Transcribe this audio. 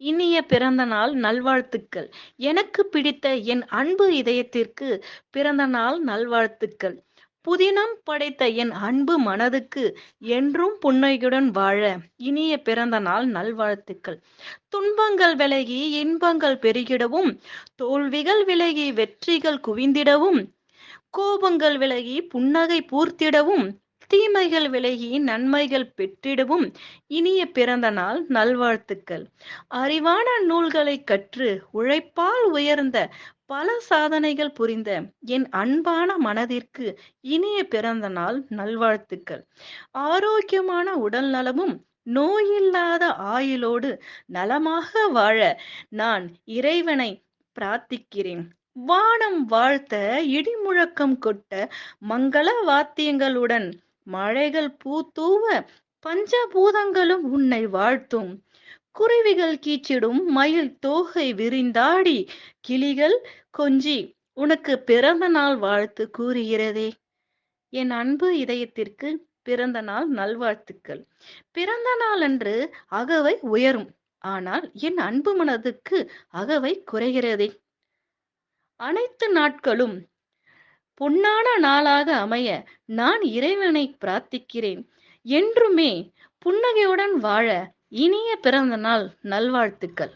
இனிய பிறந்த நாள் நல்வாழ்த்துக்கள். எனக்கு பிடித்த என் அன்பு இதயத்திற்கு பிறந்த நாள் நல்வாழ்த்துக்கள். புதினம் படைத்த என் அன்பு மனதுக்கு என்றும் புன்னகையுடன் வாழ இனிய பிறந்த நாள் நல்வாழ்த்துக்கள். துன்பங்கள் விலகி இன்பங்கள் பெருகிடவும், தோல்விகள் விலகி வெற்றிகள் குவிந்திடவும், கோபங்கள் விலகி புன்னகை பூர்த்திடவும் தீமைகள் விலகி நன்மைகள் பெற்றிடவும் இனிய பிறந்த நாள் நல்வாழ்த்துக்கள். அறிவான நூல்களைக் கற்று உழைப்பால் உயர்ந்த பல சாதனைகள் புரிந்த என் அன்பான மனதிற்கு இனிய பிறந்த நாள் நல்வாழ்த்துக்கள். ஆரோக்கியமான உடல் நலமும், நோயில்லாத ஆயுளோடு நலமாக வாழ நான் இறைவனை பிரார்த்திக்கிறேன். வானம் வாழ்த்த இடி முழக்கம் கொட்ட மங்கள வாத்தியங்களுடன் மழைகள் பூத்தூவ பஞ்சபூதங்களும் உன்னை வாழ்த்தும். குருவிகள் கீச்சிடும் மயில் தோகை விரிந்தாடி கிளிகள் கொஞ்சி உனக்கு பிறந்த நாள் வாழ்த்து கூறுகிறதே. என் அன்பு இதயத்திற்கு பிறந்த நாள் நல்வாழ்த்துக்கள். பிறந்த நாளன்று அகவை உயரும். ஆனால் என் அன்பு மனதுக்கு அகவை குறைகிறதே. அனைத்து நாட்களும் பொன்னான நாளாக அமைய நான் இறைவனை பிரார்த்திக்கிறேன். என்றுமே புன்னகையுடன் வாழ இனிய பிறந்த நாள் நல்வாழ்த்துக்கள்.